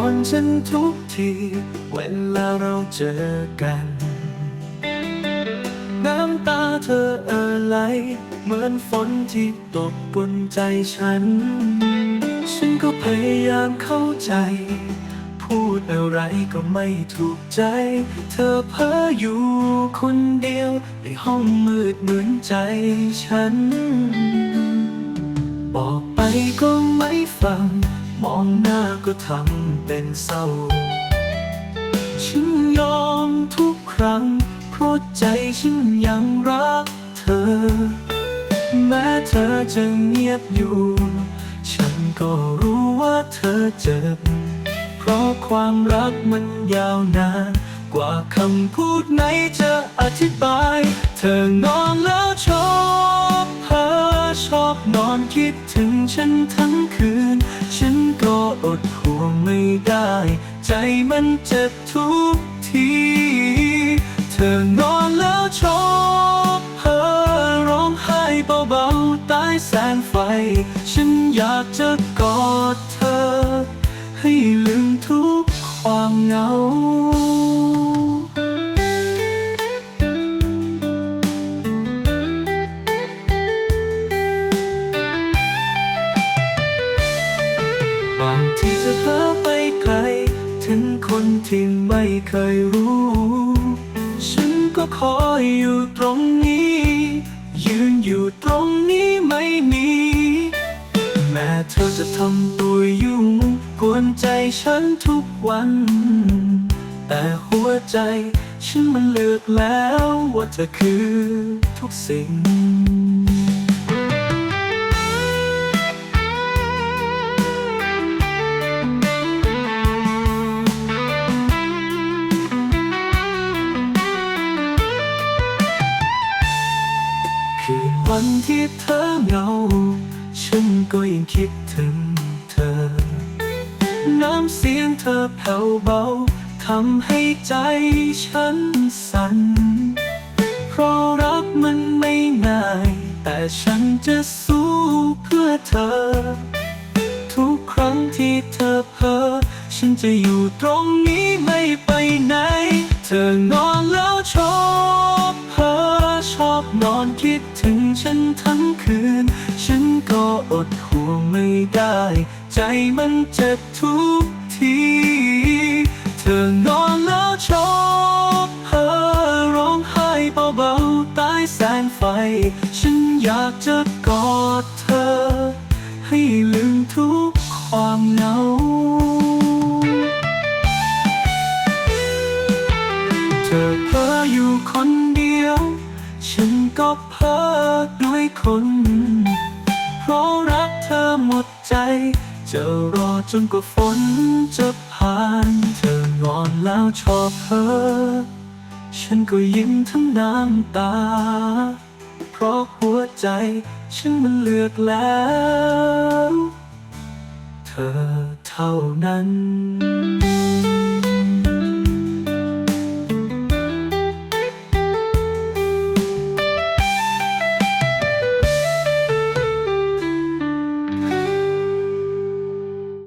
อนฉันทุกที เวลาเราเจอกัน น้ำตาเธอเอ่อไหล เหมือนฝนที่ตกบนใจฉัน ฉันก็พยายามเข้าใจ พูดอะไรก็ไม่ถูกใจ เธอเพ้ออยู่คนเดียว ในห้องมืดเหมือนใจฉัน บอกไปก็ไม่ฟัง มองหน้าก็ทำเป็นเศร้า ฉันยอมทุกครั้ง เพราะใจฉันยังรักเธอ แม้เธอจะเงียบอยู่ ฉันก็รู้ว่าเธอเจ็บ เพราะความรักมันยาวนาน กว่าคำพูดไหนจะอธิบาย เธอนอนแล้วชอบเพ้อชอบนอนคิดถึงฉันทั้งคืน อดห่วงไม่ได้ ใจมันเจ็บทุกที เธอนอนแล้วชอบเพ้อร้องไห้เบาๆใต้แสงไฟ ฉันอยากจะกอดเธอ ให้ลืมทุกความเหงา บางทีจะเพ้อไปไกลถึงคนที่ไม่เคยรู้ ฉันก็คออยู่ตรงนี้ ยืนอยู่ตรงนี้ไม่มี แม้เธอจะทำตัวยุ่งกวนใจฉันทุกวัน แต่หัวใจฉันมันเลือกแล้วว่าเธอคือทุกสิ่ง วันที่เธอเหงา ฉันก็ยังคิดถึงเธอ น้ำเสียงเธอแผ่วเบาทำให้ใจฉันสั่น เพราะรักมันไม่ง่าย แต่ฉันจะสู้เพื่อเธอ ทุกครั้งที่เธอเพ้อฉันจะอยู่ตรงนี้ไม่ไปไหน เธอนอนแล้ว อนคิดถึงฉันทั้งคืน ฉันก็อดห่วงไม่ได้ ใจมันเจ็บทุกที เธอนอนแล้วชอบเพ้อร้องไห้เบาๆใต้แสงไฟ ฉันอยากจะกอดเธอ ให้ลืมทุกความเหงา ก็เพ้อด้วยคน เพราะรักเธอหมดใจ จะรอจนกว่าฝนจะผ่านเธองอนแล้วชอบเพ้อฉันก็ยิ้มทั้งน้ำตา เพราะหัวใจฉันมันเลือกแล้ว เธอเท่านั้น